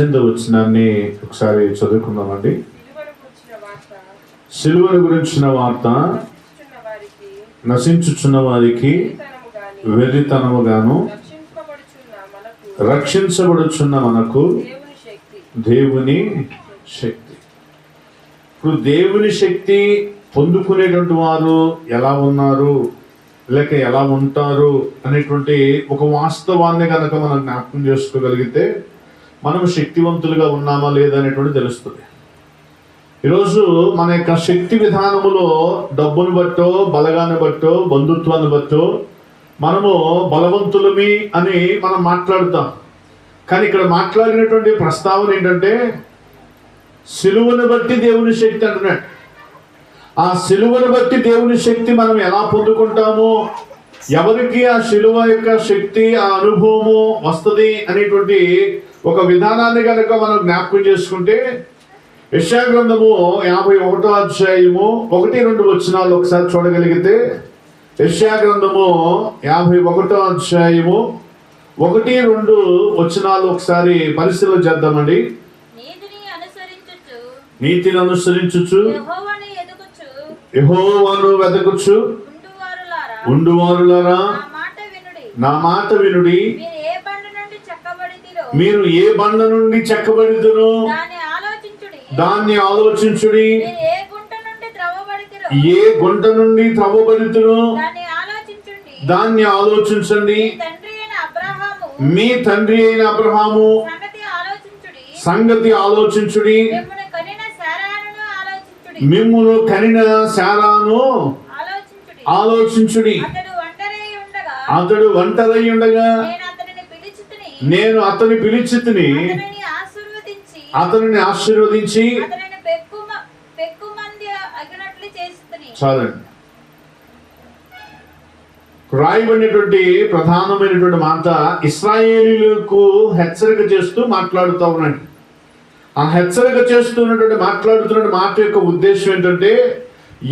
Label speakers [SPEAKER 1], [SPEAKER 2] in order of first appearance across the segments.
[SPEAKER 1] పద్దెనిమిది వచ్చినాన్ని ఒకసారి చదువుకుందామండి. సిలువను గురించిన వార్త.
[SPEAKER 2] నశించుచున్న వారికి.
[SPEAKER 1] నశించుచున్న వారికి
[SPEAKER 2] వెరితనము గాని
[SPEAKER 1] వెరితనముగాను
[SPEAKER 2] రక్షింపబడుచున్న మనకు.
[SPEAKER 1] రక్షించబడుచున్న మనకు
[SPEAKER 2] దేవుని శక్తి.
[SPEAKER 1] దేవుని శక్తి. ఇప్పుడు దేవుని శక్తి పొందుకునేటువంటి వారు ఎలా ఉన్నారు? లేక ఎలా ఉంటారు? అనేటువంటి ఒక వాస్తవాన్ని కనుక మనం జ్ఞాపకం చేసుకోగలిగితే మనం శక్తివంతులుగా ఉన్నామా లేదా అనేటువంటి తెలుస్తుంది. ఈరోజు మన యొక్క శక్తి విధానములో డబ్బును బట్టో బలగాన్ని బట్టో బంధుత్వాన్ని బట్టో మనము బలవంతులమి అని మనం మాట్లాడుతాం. కానీ ఇక్కడ మాట్లాడినటువంటి ప్రస్తావన ఏంటంటే సిలువను బట్టి దేవుని శక్తి అంటున్నాడు. ఆ సిలువను బట్టి దేవుని శక్తి మనం ఎలా పొందుకుంటామో ఎవరికి ఆ శిలువ యొక్క శక్తి ఆ అనుభవము వస్తుంది అనేటువంటి ఒక విధానాన్ని కనుక మనం జ్ఞాపకం చేసుకుంటే యశా గ్రంథము యాభై ఒకటో అధ్యాయము ఒకటి రెండు వచనాలు ఒకసారి చూడగలిగితే యశా గ్రంథము యాభై ఒకటో అధ్యాయము ఒకటి రెండు వచనాలు ఒకసారి పరిశీలన చేద్దామండి.
[SPEAKER 3] నీతిని అనుసరించుచు. యెహోవాను
[SPEAKER 1] వెతకుచు
[SPEAKER 3] ఉండువారులారా. నా మాట వినుడి. మీరు ఏ బండ నుండి
[SPEAKER 1] చెక్కబడిదును
[SPEAKER 3] దాన్ని ఆలోచించుడి. ఏ గుంట నుండి
[SPEAKER 1] త్రవ్వబడితును
[SPEAKER 3] దాన్ని ఆలోచించుడి. మీ తండ్రి అయిన అబ్రహాము సంగతి ఆలోచించుడి.
[SPEAKER 1] మిమ్మును కనిన శారాను
[SPEAKER 3] ఆలోచించుడి. అతడు ఒంటరై ఉండగా నేను
[SPEAKER 1] అతని పిలిచితిని
[SPEAKER 3] అతనిని ఆశీర్వదించి
[SPEAKER 1] చాలండి. రాయబడినటువంటి ప్రధానమైనటువంటి మాట ఇస్రాయేలీలకు హెచ్చరిక చేస్తూ మాట్లాడుతూ ఉన్నాడు ఆ హెచ్చరిక చేస్తున్నటువంటి మాట్లాడుతున్న మాట యొక్క ఉద్దేశం ఏంటంటే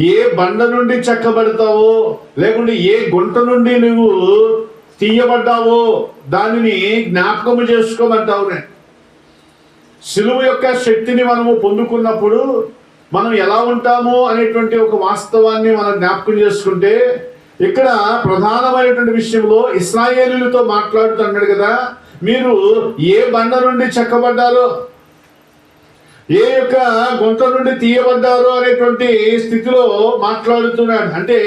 [SPEAKER 1] ఏ బండ నుండి చెక్కబడతావో లేకుంటే ఏ గుంట నుండి నువ్వు తీయబడ్డావో. దానిని జ్ఞాపకము చేసుకోమంటావు నేను. సిలువు యొక్క శక్తిని మనము పొందుకున్నప్పుడు మనం ఎలా ఉంటాము అనేటువంటి ఒక వాస్తవాన్ని మనం జ్ఞాపకం చేసుకుంటే ఇక్కడ ప్రధానమైనటువంటి విషయంలో ఇస్రాయేలీలతో మాట్లాడుతున్నాడు కదా. మీరు ఏ బండ నుండి చెక్కబడ్డారో ఏ యొక్క గుంత నుండి తీయబడ్డారో అనేటువంటి స్థితిలో మాట్లాడుతున్నాడు. అంటే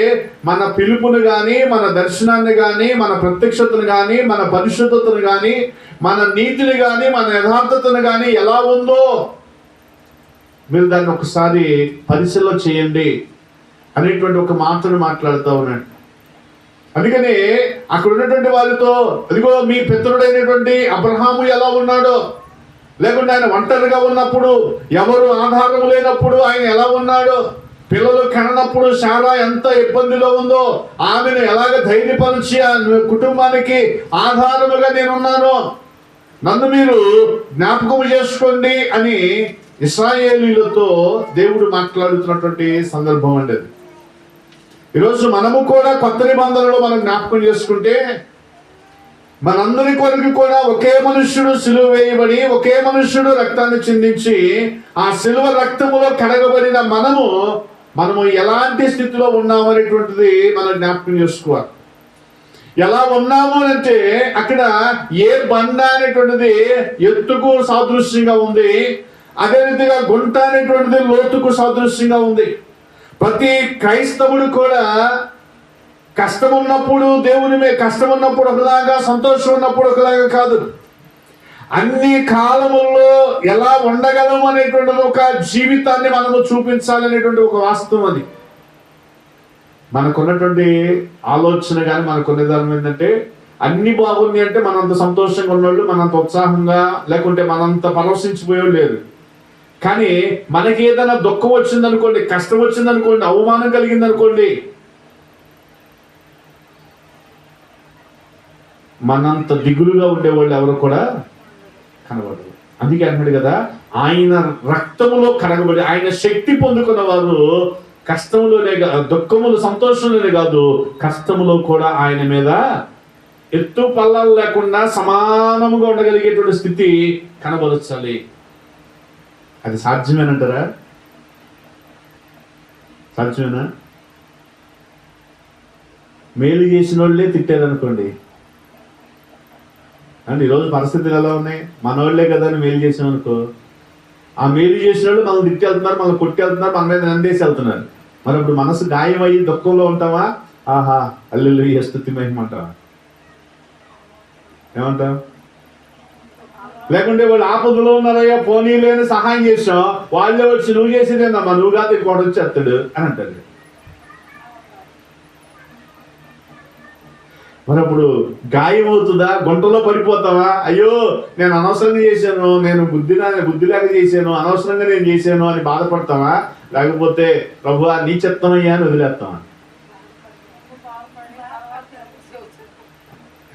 [SPEAKER 1] మన పిలుపును కానీ మన దర్శనాన్ని కానీ మన ప్రత్యక్షతను కానీ మన పరిశుద్ధతను కానీ మన నీతిని కానీ మన యథార్థతను కానీ ఎలా ఉందో మీరు దాన్ని ఒకసారి పరిశీలన చేయండి అనేటువంటి ఒక మాటను మాట్లాడుతూ ఉన్నాడు. అందుకని అక్కడ ఉన్నటువంటి వారితో అదిగో మీ పితరుడైనటువంటి అబ్రహాము ఎలా ఉన్నాడో? లేకుంటే ఆయన ఒంటరిగా ఉన్నప్పుడు ఎవరు ఆధారం లేనప్పుడు ఆయన ఎలా ఉన్నాడో? పిల్లలు కననప్పుడు చాలా ఎంత ఇబ్బందిలో ఉందో ఆమెను ఎలాగ ధైర్యపరిచి ఆ కుటుంబానికి ఆధారముగా నేనున్నాను నన్ను మీరు జ్ఞాపకం చేసుకోండి అని ఇస్రాయేలీలతో దేవుడు మాట్లాడుతున్నటువంటి సందర్భం అండి అది. ఈరోజు మనము కూడా కొత్త నిబంధనలో మనం జ్ఞాపకం చేసుకుంటే మనందరి కొరకు కూడా ఒకే మనుష్యుడు సిలువ వేయబడి ఒకే మనుష్యుడు రక్తాన్ని చిందించి ఆ సిలువ రక్తములో కడగబడిన మనము మనము ఎలాంటి స్థితిలో ఉన్నామనేటువంటిది మనం జ్ఞాపకం చేసుకోవాలి. ఎలా ఉన్నాము అంటే అక్కడ ఏ బండ అనేటువంటిది ఎత్తుకు సాదృశ్యంగా ఉంది అదే రీతిగా గుంట అనేటువంటిది లోతుకు సాదృశ్యంగా ఉంది. ప్రతి క్రైస్తవుడు కూడా కష్టం ఉన్నప్పుడు దేవుని మీద కష్టం ఉన్నప్పుడు ఒకలాగా సంతోషం ఉన్నప్పుడు ఒకలాగా కాదు. అన్ని కాలముల్లో ఎలా ఉండగలం అనేటువంటి ఒక జీవితాన్ని మనము చూపించాలనేటువంటి ఒక వాస్తవం అది. మనకున్నటువంటి ఆలోచన కానీ మనకున్న విధానం ఏంటంటే అన్ని బాగుంది అంటే మనంత సంతోషంగా ఉన్నోళ్ళు మనంత ఉత్సాహంగా లేకుంటే మనంత పరవశించిపోయేవాళ్ళు లేదు కానీ మనకి ఏదైనా దుఃఖం వచ్చిందనుకోండి కష్టం వచ్చిందనుకోండి అవమానం కలిగిందనుకోండి మనంత దిగులుగా ఉండేవాళ్ళు ఎవరు కూడా కనబడరు. అందుకే అంటాడు కదా ఆయన రక్తములో కడగబడి ఆయన శక్తి పొందుకున్న వారు కష్టములోనే దుఃఖములు సంతోషంలోనే కాదు కష్టములో కూడా ఆయన మీద ఎత్తు పల్లాలు లేకుండా సమానముగా ఉండగలిగేటువంటి స్థితి కనబరచాలి. అది సాధ్యమేనంటారా? సాధ్యమేనా? మేలు చేసిన వాళ్ళే తిట్టారనుకోండి. అంటే ఈరోజు పరిస్థితులు ఎలా ఉన్నాయి? మనోళ్ళే కదా అని మేలు చేసాం అనుకో ఆ మేలు చేసిన వాళ్ళు మనం తిట్టి వెళ్తున్నారు మనం కొట్టి వెళ్తున్నారు మన మీద నందేసి వెళ్తున్నారు మరి ఇప్పుడు మనసు గాయం అయ్యి దుఃఖంలో ఉంటావా? ఆహా అల్లు స్థుతి మహిమంటావా ఏమంటావు? లేకుంటే వాళ్ళు ఆపదలో ఉన్నారయ్యా పోనీ లేని సహాయం చేసాం వాళ్ళే వచ్చి నువ్వు చేసేదేనమ్మా నువ్వు కాదు ఇంకోటి వచ్చేస్తాడు అని అంటారు. మరి అప్పుడు గాయం అవుతుందా గుంటలో పడిపోతావా? అయ్యో నేను అనవసరంగా చేశాను నేను బుద్ధిలా బుద్ధిలాగా చేశాను అనవసరంగా నేను చేశాను అని బాధపడతావా? లేకపోతే ప్రభు నీ చెత్తమయ్యా అని వదిలేస్తావా?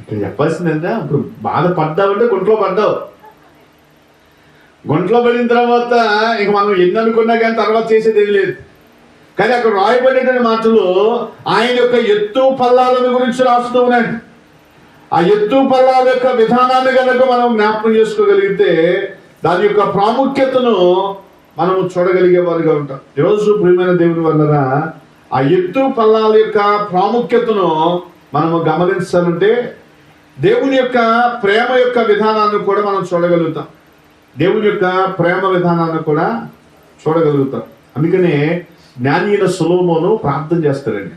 [SPEAKER 1] ఇక్కడ చెప్పాల్సిందంటే ఇప్పుడు బాధపడ్డావంటే గుంట్లో పడ్డావు. గుంట్లో పడిన తర్వాత ఇక మనం ఎన్ని అనుకున్నా కానీ తర్వాత చేసేది ఏం లేదు. కానీ అక్కడ రాయబడినటువంటి మాటలు ఆయన యొక్క ఎత్తు పల్లాలను గురించి రాస్తూ ఉన్నాడు. ఆ ఎత్తు పల్లాల యొక్క విధానాన్ని కనుక మనం జ్ఞాపకం చేసుకోగలిగితే దాని యొక్క ప్రాముఖ్యతను మనము చూడగలిగే వారిగా ఉంటాం. ఈరోజు ప్రియమైన దేవుని వలన ఆ ఎత్తు పల్లాల యొక్క ప్రాముఖ్యతను మనము గమనించాలంటే దేవుని యొక్క ప్రేమ యొక్క విధానాన్ని కూడా మనం చూడగలుగుతాం. దేవుని యొక్క ప్రేమ విధానాన్ని కూడా చూడగలుగుతాం. అందుకనే జ్ఞానీయుల సులోమోను ప్రార్థన చేస్తాడండి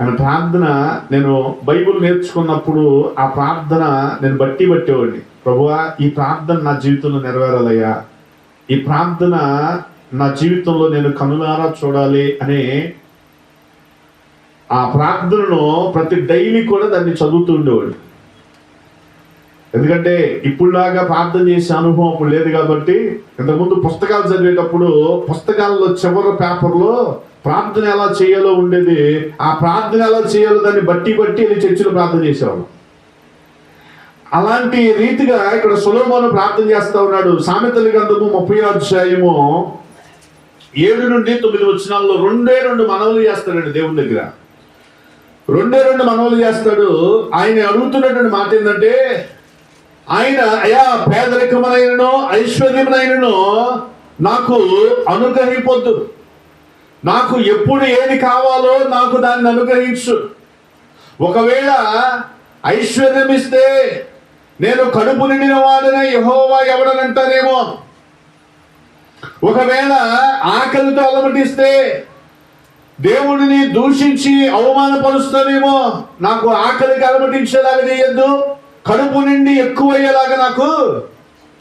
[SPEAKER 1] ఆయన ప్రార్థన నేను బైబిల్ నేర్చుకున్నప్పుడు ఆ ప్రార్థన నేను బట్టి పట్టేవాడిని. ప్రభువా ఈ ప్రార్థన నా జీవితంలో నెరవేరాలయ్యా. ఈ ప్రార్థన నా జీవితంలో నేను కనులారా చూడాలి అనే ఆ ప్రార్థనను ప్రతి డైలీ కూడా దాన్ని చదువుతూ ఉండేవాడు. ఎందుకంటే ఇప్పుడులాగా ప్రార్థన చేసే అనుభవం అప్పుడు లేదు కాబట్టి ఇంతకుముందు పుస్తకాలు చదివేటప్పుడు పుస్తకాల్లో చివరి పేపర్లో ప్రార్థన ఎలా చేయాలో ఉండేది ఆ ప్రార్థన ఎలా చేయాలో దాన్ని బట్టి బట్టి వెళ్ళి చర్చిలో ప్రార్థన చేసేవాళ్ళం. అలాంటి రీతిగా ఇక్కడ సులోమోను ప్రార్థన చేస్తా ఉన్నాడు. సామెతల గ్రంథము ముప్పై అధ్యాయము ఏడు నుండి తొమ్మిది వచ్చినాల్లో రెండే రెండు మనవులు చేస్తాడండి దేవుని దగ్గర. రెండే రెండు మనవులు చేస్తాడు. ఆయన అడుగుతున్నటువంటి మాట ఏంటంటే ఆయన అయా పేదరికమునైనను ఐశ్వర్యమునైనను నాకు అనుగ్రహింపొద్దు. నాకు ఎప్పుడు ఏది కావాలో నాకు దాన్ని అనుగ్రహించు. ఒకవేళ ఐశ్వర్యం ఇస్తే నేను కడుపు నిండిన వాడిన యహోవా ఎవడనంటారేమో. ఒకవేళ ఆకలితో అలమటిస్తే దేవుడిని దూషించి అవమానపరుస్తానేమో. నాకు ఆకలికి అలమటించేలాగా చేయొద్దు. కడుపు నిండి ఎక్కువయ్యేలాగా నాకు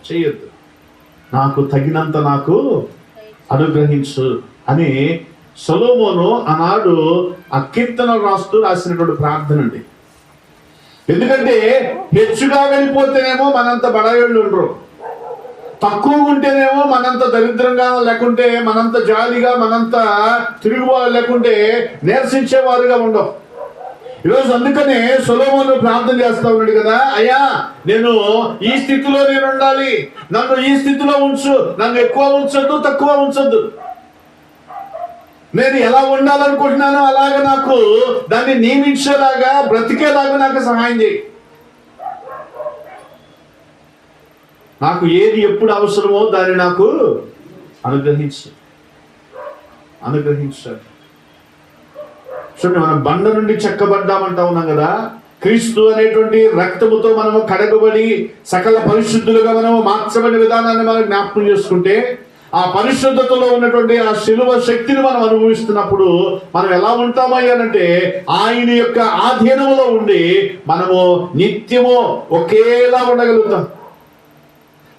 [SPEAKER 1] చేయొద్దు. నాకు తగినంత నాకు అనుగ్రహించు అని సొలోమోను ఆనాడు ఆ కీర్తన రాస్తూ రాసినటువంటి ప్రార్థన అండి. ఎందుకంటే హెచ్చుగా వెళ్ళిపోతేనేమో మనంత బడాయోళ్ళు ఉండరు. తక్కువ ఉంటేనేమో మనంత దరిద్రంగా లేకుంటే మనంత జాలిగా మనంత తిరుగుబాటు లేకుంటే నిరసించేవారుగా ఉండవు. ఈరోజు అందుకనే సులభంలో ప్రార్థన చేస్తా ఉన్నాడు కదా. అయ్యా నేను ఈ స్థితిలో నేను ఉండాలి. నన్ను ఈ స్థితిలో ఉంచు. నన్ను ఎక్కువ ఉంచొద్దు తక్కువ ఉంచొద్దు. నేను ఎలా ఉండాలనుకుంటున్నానో అలాగ నాకు దాన్ని నియమించేలాగా బ్రతికేలాగా నాకు సహాయం చేయి. నాకు ఏది ఎప్పుడు అవసరమో దాన్ని నాకు అనుగ్రహించు. అనుగ్రహించాడు చూడండి మనం బండ నుండి చెక్కబడ్డామంటా ఉన్నాం కదా. క్రీస్తు అనేటువంటి రక్తముతో మనము కడగబడి సకల పరిశుద్ధులుగా మనము మార్చబడిన విధానాన్ని మనం జ్ఞాపకం చేసుకుంటే ఆ పరిశుద్ధతలో ఉన్నటువంటి ఆ శిలువ శక్తిని మనం అనుభవిస్తున్నప్పుడు మనం ఎలా ఉంటామయ్యానంటే ఆయన యొక్క ఆధీనంలో ఉండి మనము నిత్యము ఒకేలా ఉండగలుగుతాం.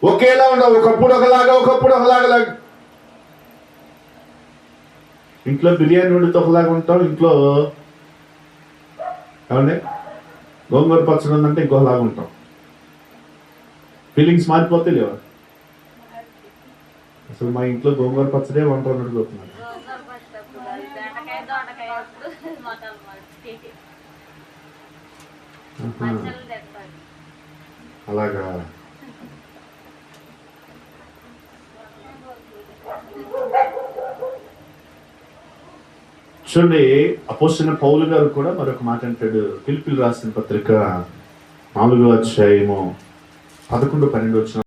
[SPEAKER 1] ఒకేలా ఉండవు ఒకప్పుడు ఒకలాగా ఒకప్పుడు ఒకలాగా ఇంట్లో బిర్యానీ వండితే ఒకలాగా ఉంటాం ఇంట్లో ఏమండి? గోంగూర పచ్చడి ఉందంటే ఇంకోలాగా ఉంటాం. ఫీలింగ్స్ మారిపోతే లేవా? అసలు మా ఇంట్లో గోంగూర పచ్చడే వంట ఉన్నట్టు చూస్తున్నాను
[SPEAKER 3] గోంగూర పచ్చడి అది బెండకాయ దొండకాయ అప్పుడు మొక్కలు మట్టి పచ్చళ్ళు తెస్తారు
[SPEAKER 1] అలాగా చూడండి అపోసిన పౌలు గారు కూడా మరొక మాట అంటాడు. పిలుపులు రాసిన పత్రిక నాలుగో అధ్యాయము పదకొండు పన్నెండు వచ్చిన